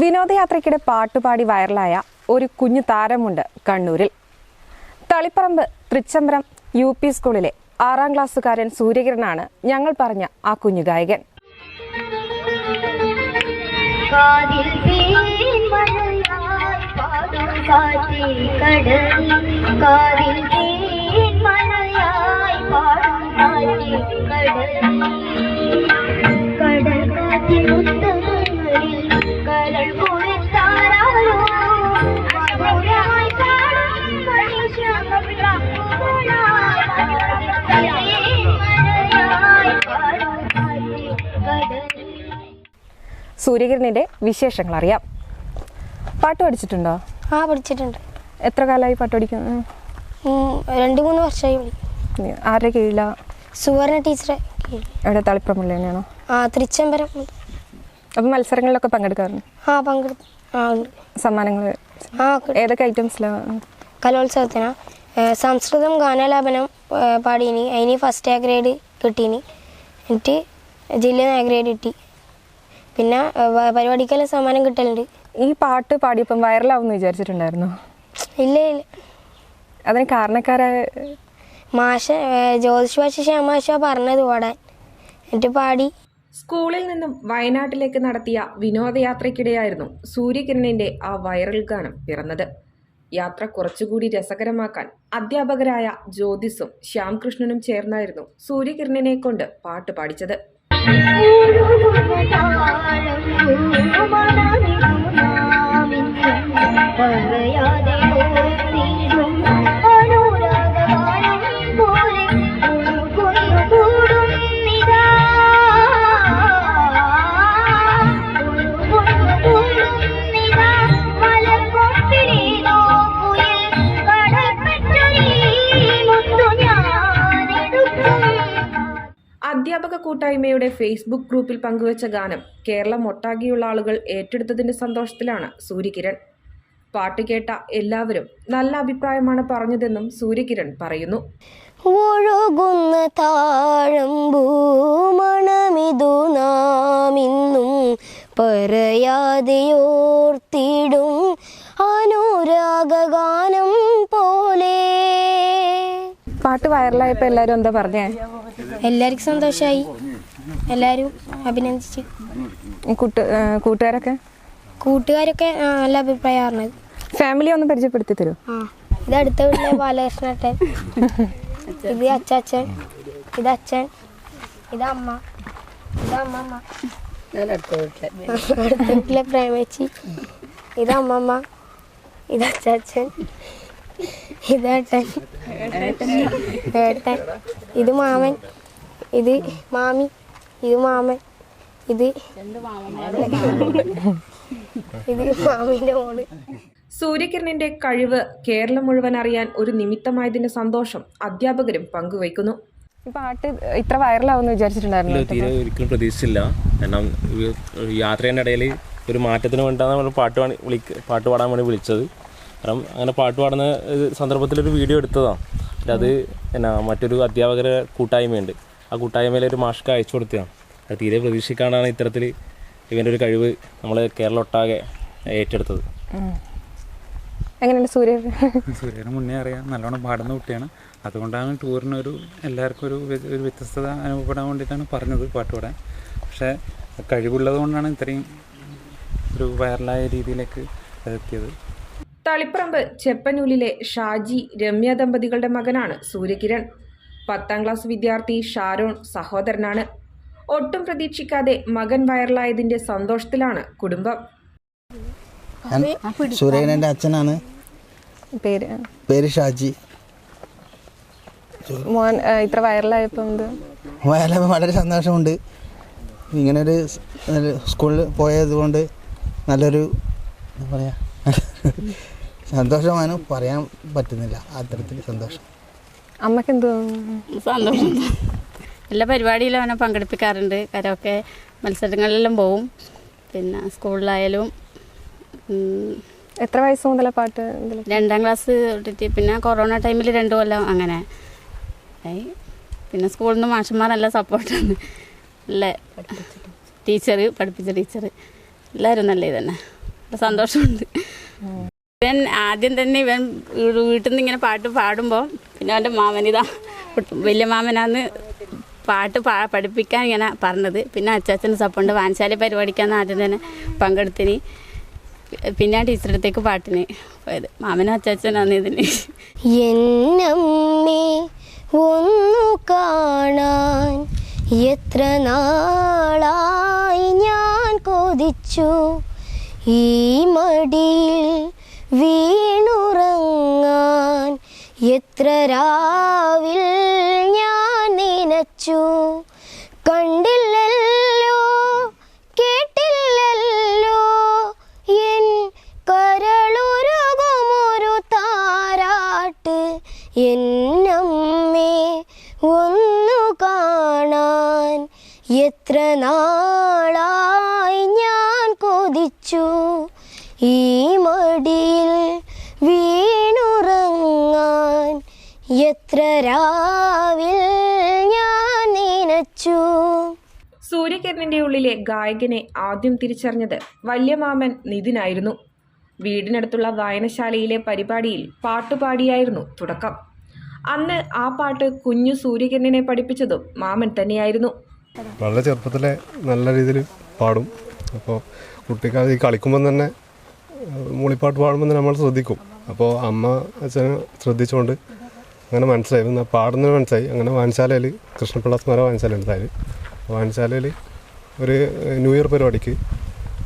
വിനോദയാത്രയ്ക്കിടെ പാട്ടുപാടി വൈറലായ ഒരു കുഞ്ഞു താരമുണ്ട് കണ്ണൂരിൽ. തളിപ്പറമ്പ് തൃച്ചംബരം യു പി സ്കൂളിലെ ആറാം ക്ലാസ്സുകാരൻ സൂര്യകിരണാണ് ഞങ്ങൾ പറഞ്ഞ ആ കുഞ്ഞു ഗായകൻ. കടൽ. കാറ്റിൽ സൂര്യകിരണിന്റെ വിശേഷങ്ങൾ അറിയാം. പാട്ട് പഠിച്ചിട്ടുണ്ടോ? ആ പഠിച്ചിട്ടുണ്ട്. എത്ര കാലമായി പാട്ട് പഠിക്കുന്നു? രണ്ട് മൂന്ന് വർഷമായി ആരുടെ കീഴിലാ? സുവർണ ടീച്ചറെ. എവിടെ? തളിപ്പറമ്പുള്ള തന്നെയാണോ? ആ തൃച്ചംബരം അപ്പം മത്സരങ്ങളിലൊക്കെ പങ്കെടുക്കാറുണ്ട്? ആ പങ്കെടുത്തു ആ ഉണ്ട്. സമ്മാനങ്ങൾ ആ. ഏതൊക്കെ ഐറ്റംസിലാണ് കലോത്സവത്തിന്? സംസ്കൃതം ഗാനാലാപനം ഏ, പാടീനി. അതിന് ഫസ്റ്റ് എ ഗ്രേഡ് കിട്ടീനി. എന്നിട്ട് ജില്ല എ ഗ്രേഡ് കിട്ടി. പിന്നെ ഏ, വ- പരിപാടിക്കെല്ലാം സമ്മാനം കിട്ടലുണ്ട്. ഈ പാട്ട് പാടിയപ്പം വൈറലാവുമെന്ന് വിചാരിച്ചിട്ടുണ്ടായിരുന്നോ? ഇല്ല ഇല്ല. അതിന് കാരണക്കാരായ മാഷ ഏ, ജ്യോതിഷ് ശ്യാമാശ പറഞ്ഞത് പാടാൻ. എന്നിട്ട് പാടി. സ്കൂളിൽ നിന്നും വയനാട്ടിലേക്ക് നടത്തിയ വിനോദയാത്രയ്ക്കിടെയായിരുന്നു സൂര്യകിരണിന്റെ ആ വൈറൽ ഗാനം പിറന്നത്. യാത്ര കുറച്ചുകൂടി രസകരമാക്കാൻ അധ്യാപകരായ ജ്യോതിസും ശ്യാംകൃഷ്ണനും ചേർന്നായിരുന്നു സൂര്യകിരണിനെ കൊണ്ട് പാട്ട് പാടിച്ചത്. കൂട്ടായ്മയുടെ ഫേസ്ബുക്ക് ഗ്രൂപ്പിൽ പങ്കുവച്ച ഗാനം കേരളം ഒട്ടാകെയുള്ള ആളുകൾ ഏറ്റെടുത്തതിന്റെ സന്തോഷത്തിലാണ് സൂര്യകിരൺ. പാട്ട് കേട്ട എല്ലാവരും നല്ല അഭിപ്രായമാണ് പറഞ്ഞതെന്നും സൂര്യകിരൺ പറയുന്നു. ഒഴുകുന്ന താഴം ഭൂമണമിതു നാമിന്നും പറയാതെയോർത്തിടും. അനുരാഗഗാനം പോലെ പാട്ട് വൈറലായപ്പോൾ എല്ലാവരും എന്താ പറഞ്ഞേ? എല്ലാവർക്കും സന്തോഷമായി എല്ലാവരും അഭിനന്ദിച്ച്. കൂട്ട് കൂട്ടുകാരൊക്കെ? കൂട്ടുകാരൊക്കെ നല്ല അഭിപ്രായമാണ്. ഫാമിലി ഒന്ന് പരിചയപ്പെടുത്തി തരൂ? ഇത് അടുത്ത വീട്ടിലെ ബാലകൃഷ്ണട്ടൻ ഇത് അച്ചാച്ചൻ ഇത് അച്ഛൻ ഇത് അമ്മ ഇത് അമ്മമ്മ. അടുത്ത വീട്ടിലെ പ്രേമേച്ചി ഇത് അമ്മമ്മ ഇത് അച്ചാച്ചൻ ഇത് ഏട്ടൻ. ഏട്ടൻ ഇത് മാമൻ. ഇത് മാമി. ഇത് മാമൻ. ഇത് ഇത് മാമിന്റെ മോൾ. സൂര്യകിരണിന്റെ കഴിവ് കേരളം മുഴുവൻ അറിയാൻ ഒരു നിമിത്തമായതിന്റെ സന്തോഷം അധ്യാപകരും പങ്കുവയ്ക്കുന്നു. ഈ പാട്ട് ഇത്ര വൈറലാവുമെന്ന് ഇല്ല, വിചാരിച്ചിട്ടുണ്ടായിരുന്നു തീരെ ഒരിക്കലും പ്രതീക്ഷിച്ചില്ല. കാരണം യാത്രേന്റെ ഇടയിൽ ഒരു മാറ്റത്തിന് വേണ്ടിയാണ് നമ്മൾ പാട്ട് പാടി വിളിക്ക പാട്ട് പാടാൻ വേണ്ടി വിളിച്ചത്. കാരണം അങ്ങനെ പാട്ട് പാടുന്ന ഒരു സന്ദർഭത്തിലൊരു വീഡിയോ എടുത്തതാണ് അത് എന്നാ മറ്റൊരു അധ്യാപകരെ കൂട്ടായ്മയുണ്ട്. ആ കൂട്ടായ്മയിലെ ഒരു മാഷ്ക്ക് അയച്ചു കൊടുത്തതാണ് അത് തീരെ പ്രതീക്ഷിക്കാനാണ് ഇത്തരത്തിൽ ഇവന്റെ ഒരു കഴിവ് നമ്മൾ കേരളം ഒട്ടാകെ ഏറ്റെടുത്തത് എങ്ങനെയുണ്ട് സൂര്യ? സൂര്യന് മുന്നേ അറിയാം. നല്ലോണം പാടുന്ന കുട്ടിയാണ്. അതുകൊണ്ടാണ് ഒരു എല്ലാവർക്കും ഒരു ഒരു വ്യത്യസ്തത അനുഭവപ്പെടാൻ വേണ്ടിയിട്ടാണ് പറഞ്ഞത് പാട്ട് പാടാൻ. പക്ഷേ കഴിവുള്ളത് കൊണ്ടാണ് ഇത്രയും ഒരു വൈറലായ രീതിയിലേക്ക് എത്തിയത്. തളിപ്പറമ്പ് ചെപ്പനൂലിലെ ഷാജി രമ്യ ദമ്പതികളുടെ മകനാണ് സൂര്യകിരൺ. പത്താം ക്ലാസ് വിദ്യാർത്ഥി ഷാരോൺ സഹോദരനാണ്. ഒട്ടും പ്രതീക്ഷിക്കാതെ മകൻ വൈറലായതിന്റെ സന്തോഷത്തിലാണ് കുടുംബം. ഞാൻ സൂര്യകരന്റെ അച്ഛനാണ്. പേര്? പേര് ഷാജി. മോൻ ഇത്ര വൈറലായപ്പോൾ എന്ത്? വളരെ സന്തോഷമുണ്ട്. ഇങ്ങനൊരു ഒരു സ്കൂളിൽ പോയത് കൊണ്ട് നല്ലൊരു എന്താ പറയുക സന്തോഷമാണ് പറയാൻ പറ്റുന്നില്ല? അത്തരത്തിൽ സന്തോഷം. അമ്മയ്ക്ക് എന്ത് സന്തോഷം എല്ലാ പരിപാടിയിലും അവനെ പങ്കെടുപ്പിക്കാറുണ്ട്. കരൊക്കെ മത്സരങ്ങളിലെല്ലാം പോവും. പിന്നെ സ്കൂളിലായാലും എത്ര വയസ്സ് മുതല പാട്ട് രണ്ടാം ക്ലാസ് തൊട്ടിട്ട് പിന്നെ കൊറോണ ടൈമിൽ രണ്ടു കൊല്ലം അങ്ങനെ. ആയി. പിന്നെ സ്കൂളിൽ നിന്ന് മാഷന്മാർ നല്ല സപ്പോർട്ടാണ് നല്ല ടീച്ചർ പഠിപ്പിച്ച ടീച്ചർ എല്ലാവരും നല്ല ഇതന്നെ. സന്തോഷമുണ്ട്. ഇവൻ ആദ്യം തന്നെ ഇവൻ വീട്ടിൽ നിന്ന് ഇങ്ങനെ പാട്ട് പാടുമ്പോൾ പിന്നെ അവന്റെ മാമനിതാ വലിയ മാമനാന്ന് പാട്ട് പാ പഠിപ്പിക്കാൻ ഇങ്ങനെ പറഞ്ഞത്. പിന്നെ അച്ചാച്ചൻ സപ്പോണ്ട് വാൻശാല പരിപാടിക്കാന്ന് ആദ്യം തന്നെ പങ്കെടുത്തിന്. പിന്നെ ടീച്ചറുടെ അടുത്തേക്ക് പാട്ടിന് പോയത്. മാമനും അച്ചാച്ചനാന്ന് ഇതിന് എന്നമ്മേ ഒന്നു കാണാൻ എത്ര നാളായി ഞാൻ കൊതിച്ചു. ഈ മടിയിൽ വീണുറങ്ങാൻ എത്ര രാവിൽ ഞാൻ നനച്ചു. കണ്ടില്ലല്ലോ കേട്ടില്ലല്ലോ എൻ കരളുരുകുമൊരു താരാട്ട് എന്നമ്മേ ഒന്നു കാണാൻ എത്ര നാളായി ഞാൻ കൊതിച്ചു. ഈ മടിയിൽ വീണുറങ്ങാൻ എത്ര രാവിൽ ഞാൻ നനച്ചു. സൂര്യകിരണിന്റെ ഉള്ളിലെ ഗായകനെ ആദ്യം തിരിച്ചറിഞ്ഞത് വല്യമാമൻ നിതിനായിരുന്നു. വീടിനടുത്തുള്ള വായനശാലയിലെ പരിപാടിയിൽ പാട്ടുപാടിയായിരുന്നു തുടക്കം. അന്ന് ആ പാട്ട് കുഞ്ഞു സൂര്യകിരണിനെ പഠിപ്പിച്ചതും മാമൻ തന്നെയായിരുന്നു. വളരെ ചെറുപ്പത്തിലെ നല്ല രീതിയിൽ പാടും. അപ്പോൾ കുട്ടിക്കാലത്ത് ഈ കളിക്കുമ്പം തന്നെ മൂളിപ്പാട്ട് പാടുമ്പോൾ നമ്മൾ ശ്രദ്ധിക്കും. അപ്പോൾ അമ്മ അച്ഛന് ശ്രദ്ധിച്ചുകൊണ്ട് അങ്ങനെ മനസ്സിലായി. എന്നാൽ പാടുന്നത് മനസ്സിലായി. അങ്ങനെ വായനശാലയിൽ കൃഷ്ണപിള്ള സ്മര വായനശാല ഉണ്ടായി വായനശാലയിൽ ഒരു ന്യൂ ഇയർ പരിപാടിക്ക്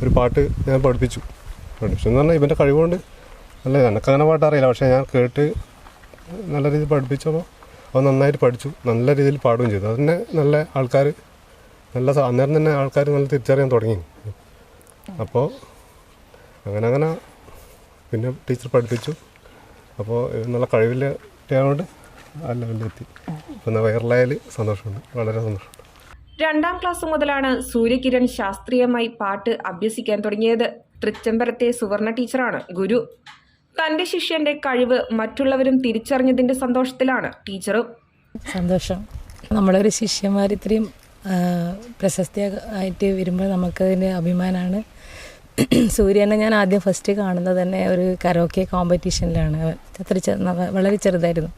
ഒരു പാട്ട് ഞാൻ പഠിപ്പിച്ചു. പഠിപ്പിച്ചു എന്ന് പറഞ്ഞാൽ ഇവന്റെ കഴിവുകൊണ്ട് അല്ല എനിക്കങ്ങനെ പാട്ട് അറിയില്ല. പക്ഷേ ഞാൻ കേട്ട് നല്ല രീതിയിൽ പഠിപ്പിച്ചപ്പോൾ അവൻ നന്നായിട്ട് പഠിച്ചു. നല്ല രീതിയിൽ പാടുകയും ചെയ്തു. അതിനെ നല്ല ആൾക്കാർ നല്ല അന്നേരം തന്നെ ആൾക്കാർ നല്ല തിരിച്ചറിയാൻ തുടങ്ങി. അപ്പോൾ അങ്ങനെ അങ്ങനെ പിന്നെ ടീച്ചർ പഠിപ്പിച്ചു. അപ്പോൾ നല്ല കഴിവില്ലായതുകൊണ്ട് ആ ലെവലിലെത്തി പിന്നെ വൈറലായാൽ സന്തോഷമുണ്ട്. വളരെ സന്തോഷമുണ്ട്. രണ്ടാം ക്ലാസ് മുതലാണ് സൂര്യകിരൺ ശാസ്ത്രീയമായി പാട്ട് അഭ്യസിക്കാൻ തുടങ്ങിയത്. തൃച്ചംബരത്തെ സുവർണ ടീച്ചറാണ് ഗുരു. തന്റെ ശിഷ്യന്റെ കഴിവ് മറ്റുള്ളവരും തിരിച്ചറിഞ്ഞതിന്റെ സന്തോഷത്തിലാണ് ടീച്ചറും. സന്തോഷം. നമ്മളൊരു ശിഷ്യന്മാർ ഇത്രയും പ്രശസ്തി പ്രശസ്തിയായിട്ട് വരുമ്പോൾ നമുക്കതിന്റെ അഭിമാനമാണ്. സൂര്യനെ ഞാൻ ആദ്യം ഫസ്റ്റ് കാണുന്നത് തന്നെ ഒരു കരോക്കെ കോമ്പറ്റീഷനിലാണ് അത്ര വളരെ ചെറുതായിരുന്നു.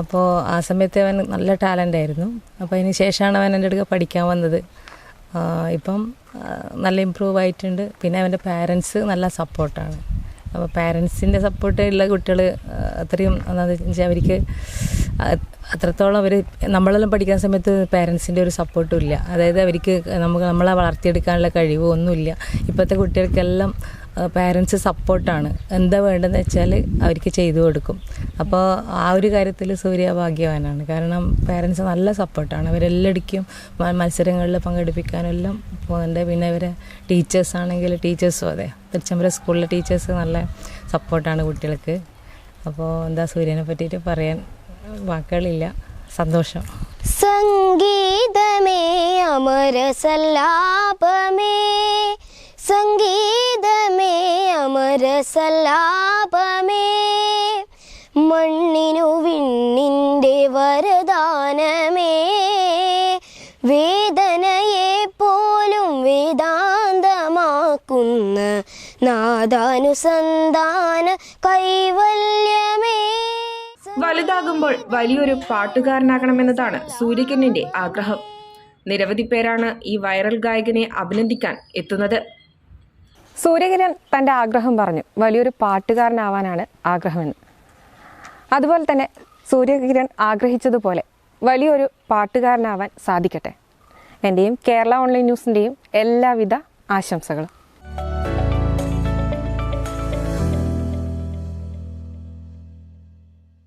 അപ്പോൾ ആ സമയത്ത് അവൻ നല്ല ടാലന്റ് ആയിരുന്നു. അപ്പോൾ അതിന് ശേഷമാണ് അവൻ എന്റെ അടുക്ക പഠിക്കാൻ വന്നത്. ഇപ്പം നല്ല ഇമ്പ്രൂവ് ആയിട്ടുണ്ട്. പിന്നെ അവന്റെ പാരൻസ് നല്ല സപ്പോർട്ടാണ് അപ്പോൾ പാരൻസിന്റെ സപ്പോർട്ട് ഉള്ള കുട്ടികൾ അത്രയും എന്താണെന്ന് വെച്ചാൽ അവർക്ക് അത്രത്തോളം അവർ നമ്മളെല്ലാം പഠിക്കുന്ന സമയത്ത് പേരൻസിന്റെ ഒരു സപ്പോർട്ടും ഇല്ല. അതായത് അവർക്ക് നമുക്ക് നമ്മളെ വളർത്തിയെടുക്കാനുള്ള കഴിവോ ഒന്നുമില്ല ഇപ്പോഴത്തെ കുട്ടികൾക്കെല്ലാം പാരൻസ് സപ്പോർട്ടാണ് എന്താ വേണ്ടതെന്ന് വെച്ചാൽ അവർക്ക് ചെയ്തു കൊടുക്കും. അപ്പോൾ ആ ഒരു കാര്യത്തിൽ സൂര്യ ഭാഗ്യവാനാണ്. കാരണം പാരൻസ് നല്ല സപ്പോർട്ടാണ് അവരെല്ലടിക്കും മത്സരങ്ങളിൽ പങ്കെടുപ്പിക്കാനെല്ലാം പോകുന്നുണ്ട്. പിന്നെ ഇവരെ ടീച്ചേഴ്സ് ആണെങ്കിൽ ടീച്ചേഴ്സും അതെ. തിരുച്ചമ്പര സ്കൂളിലെ ടീച്ചേഴ്സ് നല്ല സപ്പോർട്ടാണ് കുട്ടികൾക്ക്. അപ്പോൾ എന്താ സൂര്യനെ പറ്റിയിട്ട് പറയാൻ വാക്കുകളില്ല. സന്തോഷം. സംഗീതമേ അമരസല്ലാപമേ. സംഗീതമേ അമരസല്ലാപമേ. മണ്ണിനു വിണ്ണിന്റെ വരദാനമേ. വേദനയെ പോലും വേദാന്തമാക്കുന്ന നാദാനുസന്ധാന കൈവല്യമേ. വലുതാകുമ്പോൾ വലിയൊരു പാട്ടുകാരനാകണമെന്നതാണ് സൂര്യകിരണിന്റെ ആഗ്രഹം. നിരവധി പേരാണ് ഈ വൈറൽ ഗായകനെ അഭിനന്ദിക്കാൻ എത്തുന്നത്. സൂര്യകിരൺ തന്റെ ആഗ്രഹം പറഞ്ഞു വലിയൊരു പാട്ടുകാരനാവാനാണ് ആഗ്രഹമെന്ന്. അതുപോലെ തന്നെ സൂര്യകിരൺ ആഗ്രഹിച്ചതുപോലെ വലിയൊരു പാട്ടുകാരനാവാൻ സാധിക്കട്ടെ. എന്റെയും കേരള ഓൺലൈൻ ന്യൂസിന്റെയും എല്ലാവിധ ആശംസകളും.